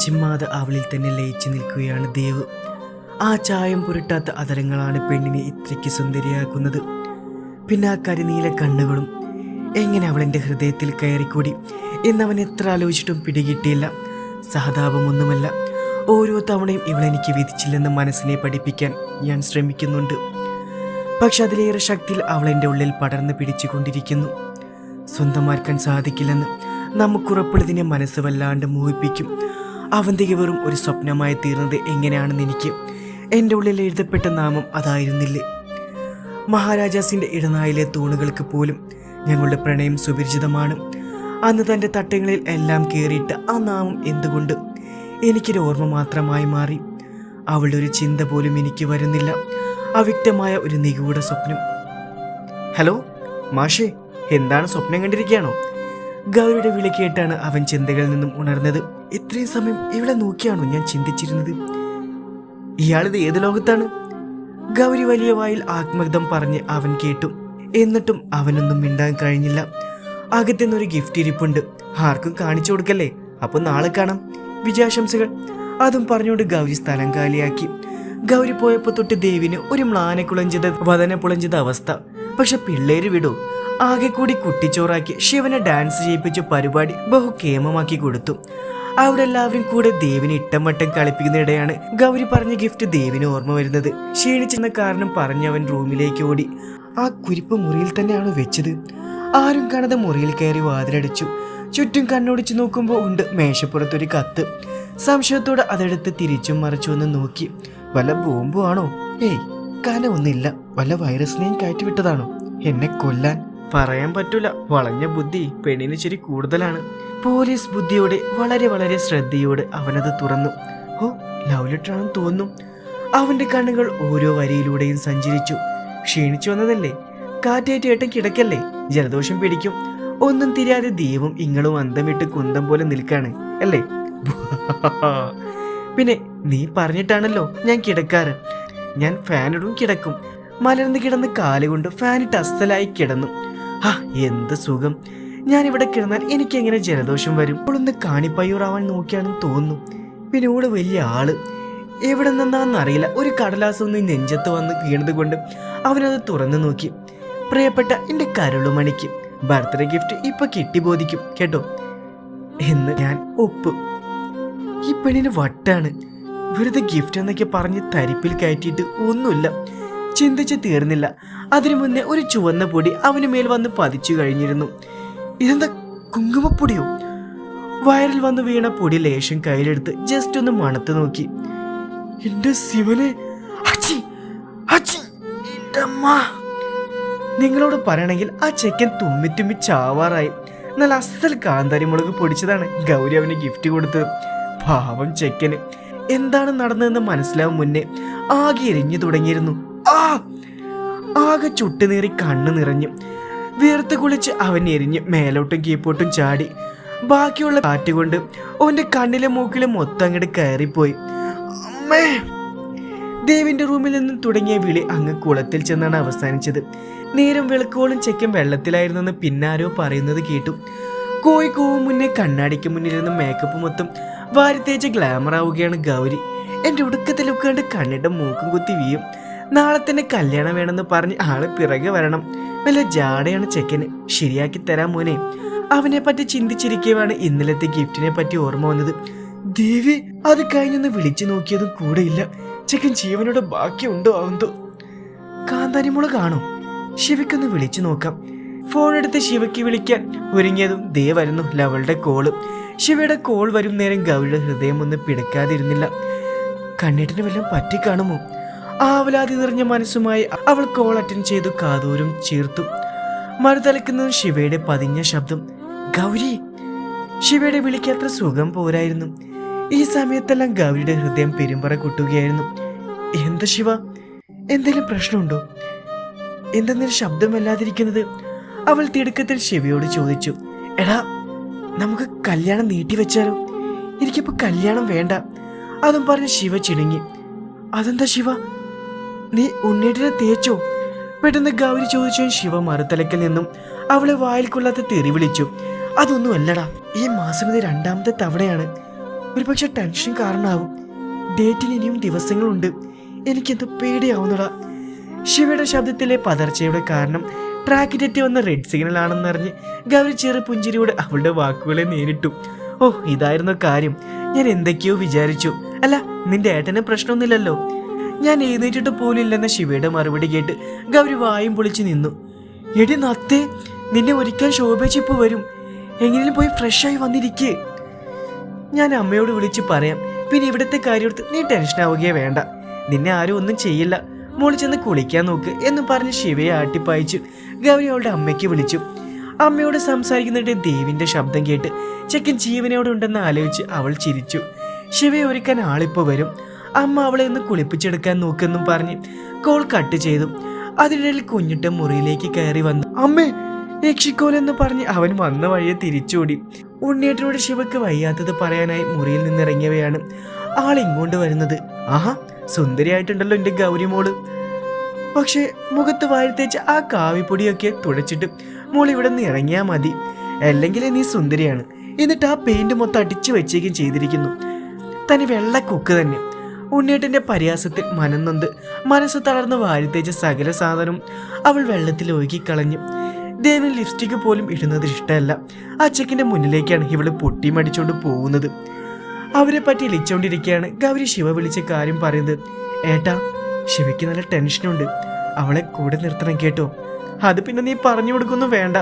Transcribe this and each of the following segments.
ചിമ്മാതെ അവളിൽ തന്നെ ലയിച്ചു നിൽക്കുകയാണ് ദേവ്. ആ ചായം പുരട്ടാത്ത അതരങ്ങളാണ് പെണ്ണിനെ ഇത്രയ്ക്ക് സുന്ദരിയാക്കുന്നത്. പിന്നെ ആ കരിനീല കണ്ണുകളും എങ്ങനെ അവളെന്റെ ഹൃദയത്തിൽ കയറിക്കൂടി? എന്നവൻ എത്ര ആലോചിച്ചിട്ടും പിടികിട്ടിയില്ല. സഹതാപമൊന്നുമല്ല ഓരോ തവണയും ഇവളെനിക്ക് വിധിച്ചില്ലെന്ന് മനസ്സിനെ പഠിപ്പിക്കാൻ ഞാൻ ശ്രമിക്കുന്നുണ്ട്. പക്ഷെ അതിലേറെ ശക്തിയിൽ അവൾ എന്റെ ഉള്ളിൽ പടർന്നു പിടിച്ചുകൊണ്ടിരിക്കുന്നു. സ്വന്തമാക്കാൻ സാധിക്കില്ലെന്ന് നമുക്കുറപ്പുള്ളതിനെ മനസ്സ് വല്ലാണ്ട് മോഹിപ്പിക്കും. അവന്തിക വെറും ഒരു സ്വപ്നമായി തീർന്നത് എങ്ങനെയാണെന്ന് എനിക്ക് എന്റെ ഉള്ളിൽ എഴുതപ്പെട്ട നാമം അതായിരുന്നില്ലേ? മഹാരാജാസിന്റെ ഇടനായിലെ തൂണുകൾക്ക് പോലും ഞങ്ങളുടെ പ്രണയം സുപരിചിതമാണ്. അന്ന് തന്റെ തട്ടങ്ങളിൽ എല്ലാം കയറിയിട്ട് ആ നാമം എന്തുകൊണ്ട് എനിക്കൊരു ഓർമ്മ മാത്രമായി മാറി? അവളുടെ ഒരു ചിന്ത പോലും എനിക്ക് വരുന്നില്ല. അവ്യക്തമായ ഒരു നിഗൂഢ സ്വപ്നം. ഹലോ മാഷേ എന്താണ് സ്വപ്നം കണ്ടിരിക്കുകയാണോ? ഗൗരിയുടെ വിളി കേട്ടാണ് അവൻ ചിന്തകളിൽ നിന്നും ഉണർന്നത്. ഇത്രയും സമയം ഇവിടെ നോക്കിയാണോ ഞാൻ ചിന്തിച്ചിരുന്നത്? ഇയാളിത് ഏത് ലോകത്താണ്? ഗൗരി വലിയ വായിൽ ആത്മഗതം പറഞ്ഞ് അവൻ കേട്ടു. എന്നിട്ടും അവനൊന്നും മിണ്ടാൻ കഴിഞ്ഞില്ല. അകത്തുനിന്നൊരു ഗിഫ്റ്റ് ഇരിപ്പുണ്ട്. ആർക്കും കാണിച്ചു കൊടുക്കല്ലേ? അപ്പൊ നാളെ കാണാം. വിജയാശംസകൾ. അതും പറഞ്ഞുകൊണ്ട് ഗൗരി സ്ഥലം കാലിയാക്കി. ഗൗരി പോയപ്പോ തൊട്ട് ദേവിന് ഒരു മ്ലാനെ കുളഞ്ചത് വതന പുളഞ്ചത് അവസ്ഥ. പക്ഷെ പിള്ളേര് വിടൂ. ആകെ കൂടി കുട്ടിച്ചോറാക്കി ശിവനെ ഡാൻസ് ചെയ്യിപ്പിച്ച പരിപാടി ബഹു കേമമാക്കി കൊടുത്തു. അവിടെ എല്ലാവരും കൂടെ ദേവിനെ ഇട്ടമട്ടം കളിപ്പിക്കുന്നതിടെയാണ് ഗൗരി പറഞ്ഞ ഗിഫ്റ്റ് ദേവിന് ഓർമ്മ വരുന്നത്. ക്ഷീണിച്ചെന്ന കാരണം പറഞ്ഞവൻ റൂമിലേക്ക് ഓടി. ആ കുരിപ്പ് മുറിയിൽ തന്നെയാണ് വെച്ചത്? ആരും കാണാതെ മുറിയിൽ കയറി വാതിലടിച്ചു. ചുറ്റും കണ്ണോടിച്ചു നോക്കുമ്പോൾ ഉണ്ട് മേശപ്പുറത്തൊരു കത്ത്. സംശയത്തോടെ അതെടുത്ത് തിരിച്ചും മറിച്ചു ഒന്ന് നോക്കി. വല്ല ബോംബു ആണോ ഏയ് കനമൊന്നുമില്ല വല്ല വൈറസിനെയും കയറ്റിവിട്ടതാണോ? എന്നെ കൊല്ലാൻ. പറയാൻ പറ്റൂല. വളഞ്ഞ ബുദ്ധി പെണ്ണിന് ശരി കൂടുതലാണ്. പോലീസ് ബുദ്ധിയോടെ വളരെ വളരെ ശ്രദ്ധയോടെ അവനത് തുറന്നു. ഓ ലവ് തോന്നുന്നു. അവന്റെ കണ്ണുകൾ ഓരോ വരിയിലൂടെയും സഞ്ചരിച്ചു. ക്ഷീണിച്ചു വന്നതല്ലേ? കാറ്റേറ്റ് ഏട്ടൻ കിടക്കല്ലേ? ജലദോഷം പിടിക്കും. ഒന്നും തിരിയാതെ ദൈവം ഇങ്ങളും അന്തമിട്ട് കുന്തം പോലെ നിൽക്കാണ് അല്ലേ? പിന്നെ നീ പറഞ്ഞിട്ടാണല്ലോ ഞാൻ കിടക്കാറ്. ഞാൻ ഫാനിടും കിടക്കും. മലർന്ന് കിടന്ന് കാലുകൊണ്ട് ഫാനിട്ട് അസ്തലായി കിടന്നു. ആ എന്ത് സുഖം. ഞാൻ ഇവിടെ കിടന്നാൽ എനിക്ക് എങ്ങനെ ജലദോഷം വരും? അവളൊന്ന് കാണിപ്പയ്യൂറാവാൻ നോക്കിയാണെന്ന് തോന്നുന്നു. പിന്നെ ഇവിടെ വലിയ ആൾ. എവിടെ നിന്നാണെന്നറിയില്ല ഒരു കടലാസം ഒന്ന് നെഞ്ചത്ത് വന്ന് വീണത് കൊണ്ട് അവനത് തുറന്നു നോക്കി. പ്രിയപ്പെട്ട എന്റെ കരുളുമണിക്ക് ബർത്ത്ഡേ ഗിഫ്റ്റ് ഇപ്പൊ കിട്ടി ബോധിക്കും കേട്ടോ? എന്ന് ഞാൻ ഒപ്പ്. ഈ പെണ്ണിന് വട്ടാണ്. വെറുതെ ഗിഫ്റ്റ് എന്നൊക്കെ പറഞ്ഞ് തരിപ്പിൽ കയറ്റിയിട്ട് ഒന്നുമില്ല. ചിന്തിച്ച് തീർന്നില്ല. അതിനു മുന്നേ ഒരു ചുവന്ന പൊടി അവന് മേൽ വന്ന് പതിച്ചു കഴിഞ്ഞിരുന്നു. ഇതെന്താ കുങ്കുമപ്പൊടിയോ? വയറിൽ വന്ന് വീണ പൊടി ലേശം കയ്യിലെടുത്ത് ജസ്റ്റ് ഒന്ന് മണത്ത് നോക്കി. എന്റെ ശിവനെ. നിങ്ങളോട് പറയണമെങ്കിൽ ആ ചെക്കൻ തുമ്മി തുമ്മി ചാവാറായി. നല്ല അസൽ കാന്താരി മുളക് പൊടിച്ചതാണ് ഗൗരി അവന് ഗിഫ്റ്റ് കൊടുത്തത്. പാവം ചെക്കന്. എന്താണ് നടന്നതെന്ന് മനസ്സിലാവും മുന്നേ ആകെ എരിഞ്ഞു തുടങ്ങിയിരുന്നു. ആ! ആകെ ചുട്ടുനീറി കണ്ണു നിറഞ്ഞു. വീർത്ത് കുളിച്ച് അവൻ എരിഞ്ഞ് മേലോട്ടും കീപ്പോട്ടും ചാടി. ബാക്കിയുള്ള കാറ്റ് കൊണ്ട് അവന്റെ കണ്ണിലും മൂക്കിലും മൊത്തം അങ്ങോട്ട് കയറിപ്പോയി. അമ്മേ! ദേവിന്റെ റൂമിൽ നിന്നും തുടങ്ങിയ വിളി അങ്ങ് കുളത്തിൽ ചെന്നാണ് അവസാനിച്ചത്. നേരം വിളക്കുകളും ചെക്കൻ വെള്ളത്തിലായിരുന്നെന്ന് പിന്നാരോ പറയുന്നത് കേട്ടു. കോഴി കോവും മുന്നേ കണ്ണാടിക്ക് മുന്നിലിരുന്ന് മേക്കപ്പ് മൊത്തം വാരി തേച്ച് ഗ്ലാമർ ആവുകയാണ് ഗൗരി. എന്റെ ഉടുക്കത്തിൽ ഉക്കാണ്ട് കണ്ണിട്ട് മൂക്കും കുത്തി വീയും. നാളെ തന്നെ കല്യാണം വേണമെന്ന് പറഞ്ഞ് ആൾ പിറകെ വരണം. വല്ല ജാടയാണ് ചെക്കന്. ശരിയാക്കി തരാൻ മോനെ. അവനെ പറ്റി ചിന്തിച്ചിരിക്കുകയാണ് ഇന്നലത്തെ ഗിഫ്റ്റിനെ പറ്റി ഓർമ്മ വന്നത്. ദേവി അത് കഴിഞ്ഞൊന്ന് വിളിച്ചു നോക്കിയതും ഇല്ല ചെക്കൻ ജീവനോട് ബാക്കിയുണ്ടോ അവന്തോ? കാന്താരിമുള കാണും ശിവയ്ക്കൊന്ന് വിളിച്ചു നോക്കാം. ഫോൺ എടുത്ത് ശിവയ്ക്ക് വിളിക്കാൻ ഒരുങ്ങിയതും ദേ വരുന്നു ലവളുടെ കോൾ. ശിവയുടെ കോൾ വരും നേരം ഗൗരിയുടെ ഹൃദയം ഒന്ന് പിടക്കാതിരുന്നില്ല. കണ്ണീട്ടിന് വല്ലതും പറ്റിക്കാണുമോ? ആവലാതി നിറഞ്ഞ മനസ്സുമായി അവൾ കോൾ അറ്റൻഡ് ചെയ്തു കാതൂരും ചീർത്തു. മരുതലക്കുന്ന ശിവയുടെ പതിഞ്ഞ ശബ്ദം ഗൗരി ശിവയുടെ വിളിക്കത്ര സുഖം പോരായിരുന്നു. ഈ സമയത്തെല്ലാം ഗൗരിയുടെ ഹൃദയം പെരുമ്പറ കുട്ടുകയായിരുന്നു. എന്താ ശിവ? എന്തെങ്കിലും പ്രശ്നമുണ്ടോ? എന്തെന്നൊരു ശബ്ദമല്ലാതിരിക്കുന്നത്? അവൾ തിടുക്കത്തിൽ ശിവയോട് ചോദിച്ചു എടാ നമുക്ക് കല്യാണം നീട്ടിവെച്ചാലോ എനിക്കിപ്പോ കല്യാണം വേണ്ട. അതും പറഞ്ഞ് ശിവ ചിണുങ്ങി അതെന്താ ശിവ? നീ ഉണ്ണീട്ടിനെ തേച്ചോ? പെട്ടെന്ന് ഗൗരി ചോദിച്ചു ശിവ മറുത്തലക്കൽ നിന്നും അവളെ വായിൽ കൊള്ളാത്ത തെറി വിളിച്ചു. അതൊന്നും അല്ലടാ ഈ മാസം ഇത് രണ്ടാമത്തെ തവണയാണ്. ഒരുപക്ഷെ ടെൻഷൻ കാരണമാവും. ഡേറ്റിന് ഇനിയും ദിവസങ്ങളുണ്ട്. എനിക്കെന്തോ പേടിയാവുന്നടാ. ശിവയുടെ ശബ്ദത്തിലെ പതർച്ചയുടെ കാരണം ട്രാക്ക് തെറ്റി വന്ന റെഡ് സിഗ്നൽ ആണെന്നറിഞ്ഞ് ഗൗരി ചെറു പുഞ്ചിരിയോട് അവളുടെ വാക്കുകളെ നേരിട്ടു. ഓ ഇതായിരുന്നു കാര്യം. ഞാൻ എന്തൊക്കെയോ വിചാരിച്ചു. അല്ല നിന്റെ ഏട്ടന് പ്രശ്നമൊന്നുമില്ലല്ലോ? ഞാൻ എഴുന്നേറ്റിട്ട് പോലില്ലെന്ന ശിവയുടെ മറുപടി കേട്ട് ഗൗരി വായും പൊളിച്ച് നിന്നു. എടി നത്തേ നിന്നെ ഒരിക്കൽ ശോഭിച്ചിപ്പ് വരും. എങ്ങനെയും പോയി ഫ്രഷായി വന്നിരിക്കേ. ഞാൻ അമ്മയോട് വിളിച്ച് പറയാം. പിന്നെ ഇവിടുത്തെ കാര്യമെടുത്ത് നീ ടെൻഷൻ ആവുകയേ വേണ്ട. നിന്നെ ആരും ഒന്നും ചെയ്യില്ല. മോൾ ചെന്ന് കുളിക്കാൻ നോക്ക് എന്ന് പറഞ്ഞ് ശിവയെ ആട്ടിപ്പായിച്ചു. ഗൗരി അവളുടെ അമ്മയ്ക്ക് വിളിച്ചു. അമ്മയോട് സംസാരിക്കുന്നിട്ട് ദേവിന്റെ ശബ്ദം കേട്ട് ചെക്കൻ ജീവനോടുണ്ടെന്ന് ആലോചിച്ച് അവൾ ചിരിച്ചു. ശിവയെ ഒരുക്കാൻ ആളിപ്പോ വരും. അമ്മ അവളെ ഒന്ന് കുളിപ്പിച്ചെടുക്കാൻ നോക്കെന്നും പറഞ്ഞ് കോൾ കട്ട് ചെയ്തു. അതിനിടയിൽ കുഞ്ഞിട്ട മുറിയിലേക്ക് കയറി വന്നു. അമ്മേ രക്ഷിക്കോൽ എന്ന് പറഞ്ഞ് അവൻ വന്ന വഴിയെ തിരിച്ചോടി. ഉണ്ണിയേട്ടനോട് ശിവക്ക് വയ്യാത്തത് പറയാനായി മുറിയിൽ നിന്നിറങ്ങിയവയാണ് ആൾ ഇങ്ങോട്ട് വരുന്നത്. ആഹാ സുന്ദരിയായിട്ടുണ്ടല്ലോ എന്റെ ഗൗരിമോൾ. പക്ഷേ മുഖത്ത് വാഴ്ത്തേച്ച് ആ കാവിപ്പൊടിയൊക്കെ തുടച്ചിട്ട് മോൾ ഇവിടെ നിന്ന് ഇറങ്ങിയാൽ മതി. അല്ലെങ്കിൽ നീ സുന്ദരിയാണ്. എന്നിട്ട് ആ പെയിന്റ് മൊത്തം അടിച്ചു വെച്ചേക്കും ചെയ്തിരിക്കുന്നു. തനി വെള്ള കൊക്ക് തന്നെ. ഉണ്ണിയേട്ടന്റെ പരിഹാസത്തിൽ മനന്നൊന്ത് മനസ്സ് തളർന്ന് വാരിത്തേച്ച സകല സാധനവും അവൾ വെള്ളത്തിൽ ഒഴുകിക്കളഞ്ഞു ദേവൻ ലിപ്സ്റ്റിക് പോലും ഇടുന്നത് ഇഷ്ടമല്ല. ആ ചെക്കിന്റെ മുന്നിലേക്കാണ് ഇവൾ പൊട്ടി മടിച്ചോണ്ട് പോകുന്നത്. അവരെ പറ്റി ഇളിച്ചോണ്ടിരിക്കുകയാണ് ഗൗരി ശിവ വിളിച്ച കാര്യം പറയുന്നത്. ഏട്ടാ ശിവയ്ക്ക് നല്ല ടെൻഷനുണ്ട്. അവളെ കൂടെ നിർത്തണം കേട്ടോ. അത് പിന്നെ നീ പറഞ്ഞു കൊടുക്കൊന്നും വേണ്ട.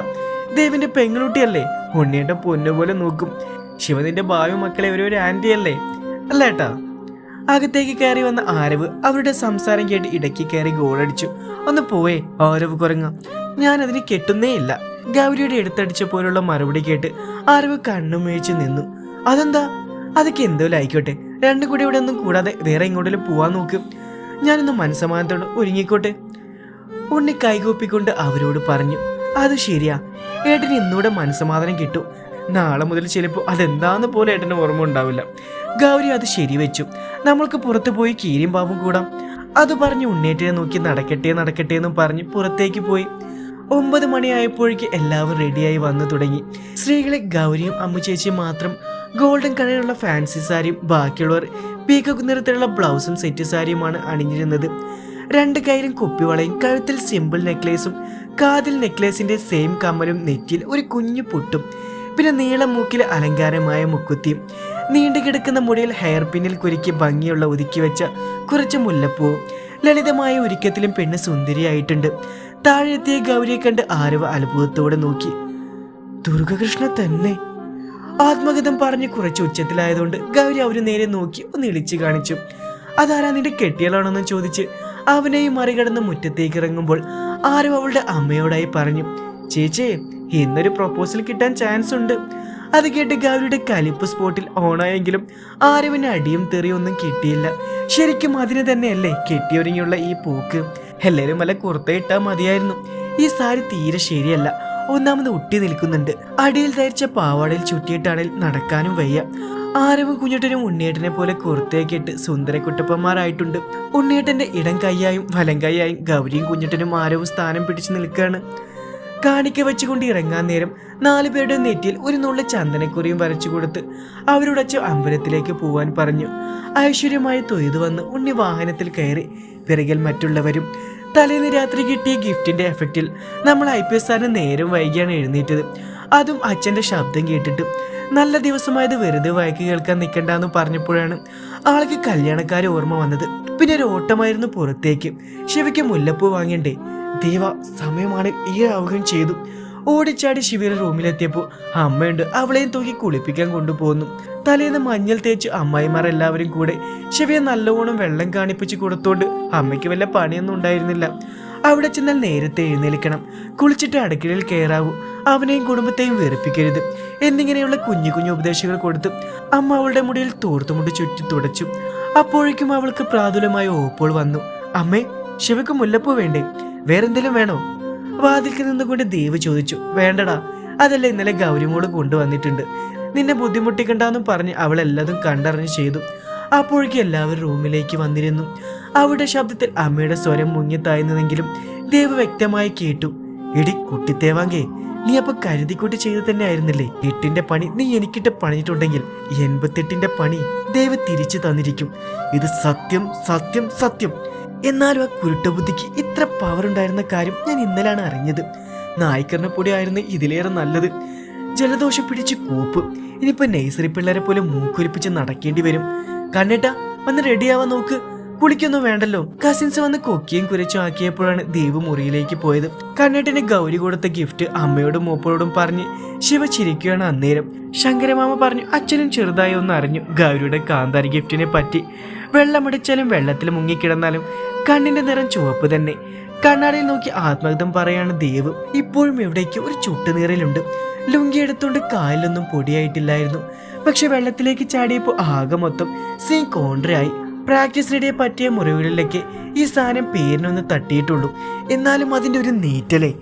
ദേവിന്റെ പെങ്ങളുട്ടിയല്ലേ ഉണ്ണിയേട്ടൻ പൊന്നുപോലെ നോക്കും. ശിവ നിന്റെ ഭാവി മക്കളെ ഒരു ഒരു അല്ലേട്ടാ അകത്തേക്ക് കയറി വന്ന ആരവ് അവരുടെ സംസാരം കേട്ട് ഇടയ്ക്ക് കയറി ഗോളടിച്ചു ഒന്ന് പോയേ ആരവ് കുറങ്ങ ഞാൻ അതിന് കെട്ടുന്നേ ഇല്ല. ഗൗരിയുടെ എടുത്തടിച്ച പോലുള്ള മറുപടി കേട്ട് ആരവ് കണ്ണും മേഴിച്ച് നിന്നു. അതെന്താ? അതൊക്കെ എന്തോലും ആയിക്കോട്ടെ. രണ്ടും കൂടി ഇവിടെ ഒന്നും കൂടാതെ വേറെ എങ്ങോട്ടെങ്കിലും പോവാൻ നോക്കും. ഞാനൊന്ന് മനസ്സമാനത്തോട് ഒരുങ്ങിക്കോട്ടെ. ഉണ്ണി കൈകൂപ്പിക്കൊണ്ട് അവരോട് പറഞ്ഞു. അത് ശരിയാ. ഏട്ടന് ഇന്നൂടെ മനസ്സമാധാനം കിട്ടും. നാളെ മുതൽ ചിലപ്പോൾ അതെന്താന്ന് പോലെ ഏട്ടന് ഓർമ്മ ഉണ്ടാവില്ല. ഗൗരി അത് ശരിവെച്ചു. നമ്മൾക്ക് പുറത്തു പോയി കീരിയും പാമ്പും കൂടാം. അത് പറഞ്ഞ് ഉണ്ണേറ്റിനെ നോക്കി നടക്കട്ടെ നടക്കട്ടെ എന്നും പറഞ്ഞ് പുറത്തേക്ക് പോയി. ഒമ്പത് മണിയായപ്പോഴേക്ക് എല്ലാവരും റെഡിയായി വന്നു തുടങ്ങി. സ്ത്രീകളെ ഗൗരിയും അമ്മു ചേച്ചിയും മാത്രം. ഗോൾഡൻ കളറിലുള്ള ഫാൻസി സാരിയും ബാക്കിയുള്ളവർ. പീക്കോക്ക് നിറത്തിലുള്ള ബ്ലൗസും സെറ്റ് സാരിയുമാണ് അണിഞ്ഞിരുന്നത്. രണ്ട് കയ്യിലും കുപ്പിവളയും കഴുത്തിൽ സിമ്പിൾ നെക്ലേസും കാതിൽ നെക്ലേസിന്റെ സെയിം കമ്മലും നെറ്റിയിൽ ഒരു കുഞ്ഞു പൊട്ടും. പിന്നെ നീളം മൂക്കിൽ അലങ്കാരമായ മുക്കുത്തിയും. നീണ്ടു കിടക്കുന്ന മുടിയിൽ ഹെയർ പിന്നിൽ കുരുക്കി ഭംഗിയുള്ള ഒതുക്കി വെച്ച കുറച്ച് മുല്ലപ്പൂ. ലളിതമായ ഒരുക്കത്തിലും പെണ്ണ് സുന്ദരിയായിട്ടുണ്ട്. താഴെത്തിയ ഗൗരിയെ കണ്ട് ആരവ അത്ഭുതത്തോടെ നോക്കി. ദുർഗകൃഷ്ണ തന്നെ. ആത്മഗതം പറഞ്ഞ് കുറച്ച് ഉച്ചത്തിലായതുകൊണ്ട് ഗൗരി അവർ നേരെ നോക്കി ഒന്ന് ഇളിച്ചു കാണിച്ചു. അതാരാ നിന്റെ കെട്ടിയാളാണെന്ന് ചോദിച്ച് അവനെയും മറികടന്ന് മുറ്റത്തേക്ക് ഇറങ്ങുമ്പോൾ ആരും അവളുടെ അമ്മയോടായി പറഞ്ഞു ചേച്ചേ ഇന്നൊരു പ്രൊപ്പോസൽ കിട്ടാൻ ചാൻസ് ഉണ്ട്. അത് കേട്ട് ഗൗരിയുടെ കലിപ്പ് സ്പോട്ടിൽ ഓണായെങ്കിലും ആരവിന് അടിയും തെറിയും ഒന്നും കിട്ടിയില്ല. ശരിക്കും അതിന് തന്നെയല്ലേ കെട്ടിയൊരുങ്ങിയുള്ള ഈ പൂക്ക്. എല്ലാവരും വല്ല കുർത്തയിട്ടാ മതിയായിരുന്നു. ഈ സാരി തീരെ ശരിയല്ല. ഒന്നാമത് ഒട്ടി നിൽക്കുന്നുണ്ട്. അടിയിൽ ധരിച്ച പാവാടയിൽ ചുറ്റിയിട്ടാണെങ്കിൽ നടക്കാനും വയ്യ. ആരവും കുഞ്ഞുട്ടനും ഉണ്ണിയേട്ടനെ പോലെ കുർത്തയൊക്കെ സുന്ദര കുട്ടപ്പന്മാരായിട്ടുണ്ട് ഉണ്ണിയേട്ടന്റെ ഇടം കൈയായും വലം കൈയായും ഗൗരിയും കുഞ്ഞുട്ടനും ആരവും സ്ഥാനം പിടിച്ചു നിൽക്കുകയാണ്. കാണിക്ക വെച്ചുകൊണ്ട് ഇറങ്ങാൻ നേരം നാലു പേരുടെ നെറ്റിയിൽ ഒരു നുള്ള ചന്ദനക്കുറിയും വരച്ചു കൊടുത്ത് അവരോടച്ച് അമ്പലത്തിലേക്ക് പോവാൻ പറഞ്ഞു. ഐശ്വര്യമായി തൊയ്തു വന്ന് ഉണ്ണി വാഹനത്തിൽ കയറി. പിറകിൽ മറ്റുള്ളവരും തലേന്ന് രാത്രി കിട്ടിയ ഗിഫ്റ്റിന്റെ എഫക്റ്റിൽ നമ്മൾ ഐ പി എസ് സാറിന് നേരം വൈകിയാണ് എഴുന്നേറ്റത്. അതും അച്ഛന്റെ ശബ്ദം കേട്ടിട്ട് നല്ല ദിവസമായത് വെറുതെ വഴക്ക് കേൾക്കാൻ നിൽക്കണ്ടെന്ന് പറഞ്ഞപ്പോഴാണ് ആൾക്ക് കല്യാണക്കാരെ ഓർമ്മ വന്നത്. പിന്നെ ഒരു ഓട്ടമായിരുന്നു പുറത്തേക്ക്. ശിവയ്ക്ക് മുല്ലപ്പൂ വാങ്ങണ്ടേ ദേവ സമയമാണ് ഈ ആവുകയും ചെയ്തു. ഓടിച്ചാടി ശിവയുടെ റൂമിലെത്തിയപ്പോൾ അമ്മയുണ്ട്. അവളെയും തൂക്കി കുളിപ്പിക്കാൻ കൊണ്ടുപോകുന്നു തലേന്ന് മഞ്ഞൾ തേച്ച് അമ്മായിമാർ എല്ലാവരും കൂടെ ശിവയെ നല്ലവണ്ണം വെള്ളം കാണിപ്പിച്ച് കൊടുത്തോണ്ട് അമ്മയ്ക്ക് വല്ല പണിയൊന്നും ഉണ്ടായിരുന്നില്ല. അവിടെ ചെന്നാൽ നേരത്തെ എഴുന്നേൽക്കണം. കുളിച്ചിട്ട് അടുക്കളയിൽ കയറാവൂ. അവനെയും കുടുംബത്തെയും വെറുപ്പിക്കരുത്. എന്നിങ്ങനെയുള്ള കുഞ്ഞു കുഞ്ഞു ഉപദേശങ്ങൾ കൊടുത്ത് അമ്മ അവളുടെ മുടിയിൽ തോർത്തുമുണ്ട് ചുറ്റി തുടച്ചു. അപ്പോഴേക്കും അവൾക്ക് പ്രാതുലമായ ഓപ്പോൾ വന്നു. അമ്മേ ശിവക്ക് മുല്ലപ്പൂ വേണ്ടേ? വേറെന്തെങ്കിലും വേണോ? വാതിൽക്ക് നിന്നുകൊണ്ട് ദേവ് ചോദിച്ചു വേണ്ടടാ അതല്ല ഇന്നലെ ഗൗരിമോൾ കൊണ്ടുവന്നിട്ടുണ്ട്. നിന്നെ ബുദ്ധിമുട്ടിക്കണ്ടെന്നും പറഞ്ഞ് അവൾ എല്ലാതും കണ്ടറിഞ്ഞ് ചെയ്തു. അപ്പോഴേക്കും എല്ലാവരും റൂമിലേക്ക് വന്നിരുന്നു. അവരുടെ ശബ്ദത്തിൽ അമ്മയുടെ സ്വരം മുങ്ങിത്തായുന്നതെങ്കിലും ദേവ് വ്യക്തമായി കേട്ടു എടി കുട്ടിത്തേവാങ്കേ നീ അപ്പൊ കരുതിക്കൂട്ടി ചെയ്തു തന്നെ ആയിരുന്നില്ലേ എട്ടിന്റെ പണി നീ എനിക്കിട്ട് പണിയിട്ടുണ്ടെങ്കിൽ എൺപത്തെട്ടിന്റെ പണി ദേവ് തിരിച്ചു തന്നിരിക്കും. ഇത് സത്യം സത്യം സത്യം. എന്നാലും ആ കുരുട്ടബുദ്ധിക്ക് ഇത്ര പവർ ഉണ്ടായിരുന്ന കാര്യം ഞാൻ ഇന്നലാണ് അറിഞ്ഞത്. നായ്ക്കറിനെ പൊടി ആയിരുന്നു ഇതിലേറെ നല്ലത്. ജലദോഷം പിടിച്ച് കൂപ്പ്. ഇനിയിപ്പോ നഴ്സറി പിള്ളേരെ പോലെ മൂക്കുരിപ്പിച്ച് നടക്കേണ്ടി വരും. കണ്ണേട്ട വന്ന് റെഡിയാവാൻ നോക്ക്. കുളിക്കൊന്നും വേണ്ടല്ലോ. കസിൻസ് വന്ന് കൊക്കിയും കുരച്ചും ആക്കിയപ്പോഴാണ് ദേവ് മുറിയിലേക്ക് പോയത്. കണ്ണേട്ടിന് ഗൗരി കൊടുത്ത ഗിഫ്റ്റ് അമ്മയോടും മൂപ്പരോടും പറഞ്ഞ് ശിവ ചിരിക്കുകയാണ് അന്നേരം. ശങ്കരമാമ പറഞ്ഞു അച്ഛനും ചെറുതായി ഒന്ന് അറിഞ്ഞു ഗൗരിയുടെ കാന്താരി ഗിഫ്റ്റിനെ പറ്റി. വെള്ളമടിച്ചാലും വെള്ളത്തിൽ മുങ്ങിക്കിടന്നാലും കണ്ണിന്റെ നിറം ചുവപ്പ് തന്നെ. കണ്ണാടിയിൽ നോക്കി ആത്മഗതം പറയാണ് ദേവ്. ഇപ്പോഴും എവിടേക്ക് ഒരു ചുട്ടുനീറലുണ്ട് ലുങ്കി എടുത്തുകൊണ്ട് കാലിലൊന്നും പൊടിയായിട്ടില്ലായിരുന്നു. പക്ഷെ വെള്ളത്തിലേക്ക് ചാടിയപ്പോൾ ആകെ മൊത്തം സീ കോൺട്രയായി പ്രാക്ടീസ് റെഡിയെ പറ്റിയ മുറിവുകളിലേക്ക് ഈ സാധനം പേരിനൊന്ന് തട്ടിയിട്ടുള്ളൂ. എന്നാലും അതിന്റെ ഒരു നീറ്റലേ.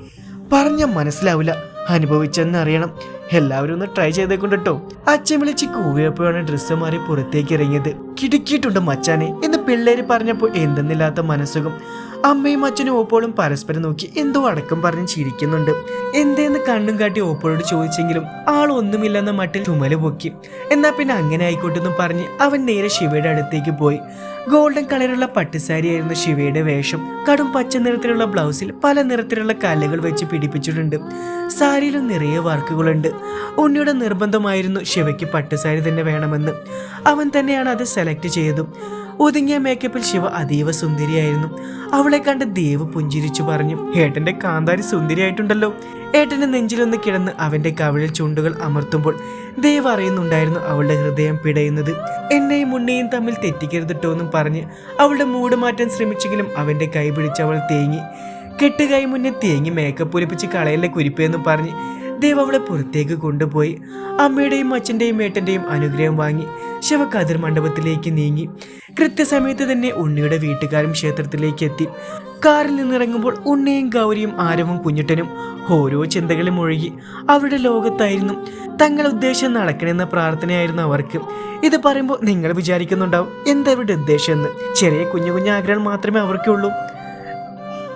പറഞ്ഞ മനസ്സിലാവില്ല. അനുഭവിച്ചെന്ന് അറിയണം എല്ലാവരും ഒന്ന് ട്രൈ ചെയ്തേക്കൊണ്ട് കേട്ടോ അച്ഛൻ വിളിച്ച് കൂവിയപ്പോഴാണ് ഡ്രസ്സ് മാറി പുറത്തേക്ക് ഇറങ്ങിയത്. കിടുക്കിയിട്ടുണ്ട് മച്ചാനെ എന്ന് പിള്ളേര് പറഞ്ഞപ്പോൾ എന്തെന്നില്ലാത്ത മനസ്സുഖം. അമ്മയും അച്ഛനും ഓപ്പോളും പരസ്പരം നോക്കി എന്തോ അടക്കം പറഞ്ഞ് ചിരിക്കുന്നുണ്ട്. എന്തേന്ന് കണ്ണും കാട്ടി ഓപ്പോളോട് ചോദിച്ചെങ്കിലും ആൾ ഒന്നുമില്ലെന്ന മട്ടിൽ ചുമൽ പൊക്കി. എന്നാ പിന്നെ അങ്ങനെ ആയിക്കോട്ടെന്നും പറഞ്ഞ് അവൻ നേരെ ശിവയുടെ അടുത്തേക്ക് പോയി. ഗോൾഡൻ കളറുള്ള പട്ടുസാരിയായിരുന്നു ശിവയുടെ വേഷം. കടും പച്ച നിറത്തിലുള്ള ബ്ലൗസിൽ പല നിറത്തിലുള്ള കല്ലുകൾ വെച്ച് പിടിപ്പിച്ചിട്ടുണ്ട്. സാരിയിലും നിറയെ വർക്കുകളുണ്ട്. ഉണ്ണിയുടെ നിർബന്ധമായിരുന്നു ശിവയ്ക്ക് പട്ടുസാരി തന്നെ വേണമെന്ന്. അവൻ തന്നെയാണ് അത് സെലക്ട് ചെയ്തതും. ഒതുങ്ങിയ മേക്കപ്പിൽ ശിവ അതീവ സുന്ദരിയായിരുന്നു. അവളെ കണ്ട് ദേവ് പുഞ്ചിരിച്ചു പറഞ്ഞു ഏട്ടന്റെ കാന്താരി സുന്ദരിയായിട്ടുണ്ടല്ലോ. ഏട്ടന്റെ നെഞ്ചിലൊന്ന് കിടന്ന് അവന്റെ കവിളിൽ ചുണ്ടുകൾ അമർത്തുമ്പോൾ ദേവ് അറിയുന്നുണ്ടായിരുന്നു അവളുടെ ഹൃദയം പിടയുന്നത്. എന്നെയും ഉണ്ണിയും തമ്മിൽ തെറ്റിക്കരുതിട്ടോ എന്നും പറഞ്ഞ് അവളുടെ മൂട് മാറ്റാൻ ശ്രമിച്ചെങ്കിലും അവന്റെ കൈ പിടിച്ച് അവൾ തേങ്ങി. കെട്ടുകൈ മുന്നേ തേങ്ങി മേക്കപ്പ് ഒലിപ്പിച്ച് കളയല്ലേ കുരിപ്പെന്ന് പറഞ്ഞ് ദേവ് അവളെ പുറത്തേക്ക് കൊണ്ടുപോയി. അമ്മയുടെയും അച്ഛന്റെയും ഏട്ടന്റെയും അനുഗ്രഹം വാങ്ങി ശവക്കാതിർ മണ്ഡപത്തിലേക്ക് നീങ്ങി. കൃത്യസമയത്ത് തന്നെ ഉണ്ണിയുടെ വീട്ടുകാരും ക്ഷേത്രത്തിലേക്ക് എത്തി. കാറിൽ നിന്നിറങ്ങുമ്പോൾ ഉണ്ണിയും ഗൗരിയും ആരവും കുഞ്ഞിട്ടനും ഓരോ ചിന്തകളും ഒഴുകി അവരുടെ ലോകത്തായിരുന്നു തങ്ങളുടെ ഉദ്ദേശം നടക്കണമെന്ന പ്രാർത്ഥനയായിരുന്നു അവർക്ക്. ഇത് പറയുമ്പോൾ നിങ്ങൾ വിചാരിക്കുന്നുണ്ടാവും എന്താ ഇവരുടെ ഉദ്ദേശം എന്ന് ചെറിയ കുഞ്ഞു കുഞ്ഞു ആഗ്രഹം മാത്രമേ അവർക്കുള്ളൂ.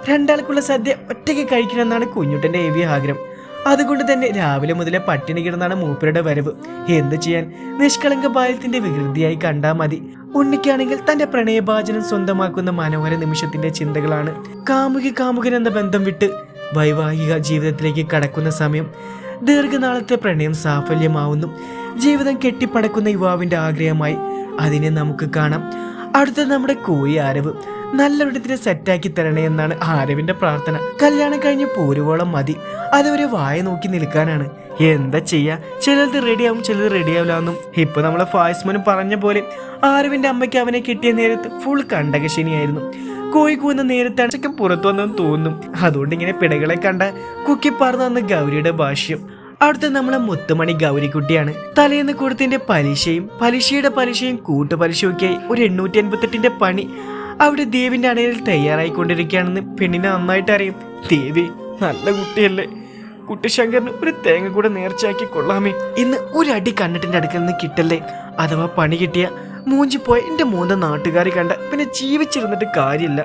രണ്ടാൾക്കുള്ള സദ്യ ഒറ്റയ്ക്ക് കഴിക്കണമെന്നാണ് കുഞ്ഞുട്ടന്റെ ഏവിയ ആഗ്രഹം. അതുകൊണ്ട് തന്നെ രാവിലെ മുതലേ പട്ടിണി കിടന്നാണ് മൂപ്പരുടെ വരവ്. എന്ത് ചെയ്യാൻ? നിഷ്കളങ്ക ബാല്യത്തിന്റെ വികൃതിയായി കണ്ടാ മതി. ഉണ്ണിക്കാണെങ്കിൽ തന്റെ പ്രണയഭാചനം സ്വന്തമാക്കുന്ന മനോഹര നിമിഷത്തിന്റെ ചിന്തകളാണ്. കാമുകി കാമുകൻ എന്ന ബന്ധം വിട്ട് വൈവാഹിക ജീവിതത്തിലേക്ക് കടക്കുന്ന സമയം ദീർഘനാളത്തെ പ്രണയം സാഫല്യമാവുന്നു. ജീവിതം കെട്ടിപ്പടക്കുന്ന യുവാവിന്റെ ആഗ്രഹമായി അതിനെ നമുക്ക് കാണാം. അടുത്ത നമ്മുടെ കോഴി ആരവ് നല്ലൊരിടത്തിന് സെറ്റാക്കി തരണേ എന്നാണ് ആരവിന്റെ പ്രാർത്ഥന. കല്യാണം കഴിഞ്ഞ് പോരുവോളം മതി. അതുവരെ വായ നോക്കി നിൽക്കാനാണ്. എന്താ ചെയ്യാ? ചിലത് റെഡിയാവും ചിലത് റെഡിയാവില്ല എന്നും. ഇപ്പൊ നമ്മളെ ഫായ്സ്മനും പറഞ്ഞ പോലെ ആരവിന്റെ അമ്മയ്ക്ക് അവനെ കിട്ടിയ നേരത്ത് ഫുൾ കണ്ടകശനിയായിരുന്നു. കോഴി കൂന്ന നേരത്താണ് ചിക്കൻ പുറത്തു വന്നെന്ന് തോന്നും അതുകൊണ്ട് ഇങ്ങനെ പിടകളെ കണ്ട കുക്കി പറന്നു വന്ന ഗൗരിയുടെ ഭാഷ്യം. അടുത്ത നമ്മളെ മുത്തുമണി ഗൗരിക്കുട്ടിയാണ്. തലേന്ന് കൊടുത്തിന്റെ പലിശയും പലിശയുടെ പലിശയും കൂട്ടുപലിശയും ഒക്കെ ഒരു എണ്ണൂറ്റി എൺപത്തെട്ടിന്റെ പണി. അവിടെ ദേവിന്റെ അണയിൽ തയ്യാറായിക്കൊണ്ടിരിക്കുകയാണെന്ന് പെണ്ണിനെ നന്നായിട്ട് അറിയും. ദേവി നല്ല കുട്ടിയല്ലേ. കുട്ടിശങ്കറിന് ഒരു തേങ്ങ കൂടെ നേർച്ചയാക്കി കൊള്ളാമേ ഇന്ന് ഒരടി കണ്ണട്ടിന്റെ അടുക്കൽ നിന്ന് കിട്ടല്ലേ. അഥവാ പണി കിട്ടിയ മൂഞ്ചി പോയ എന്റെ മൂന്ന് നാട്ടുകാരെ കണ്ട പിന്നെ ജീവിച്ചിരുന്നിട്ട് കാര്യമില്ല.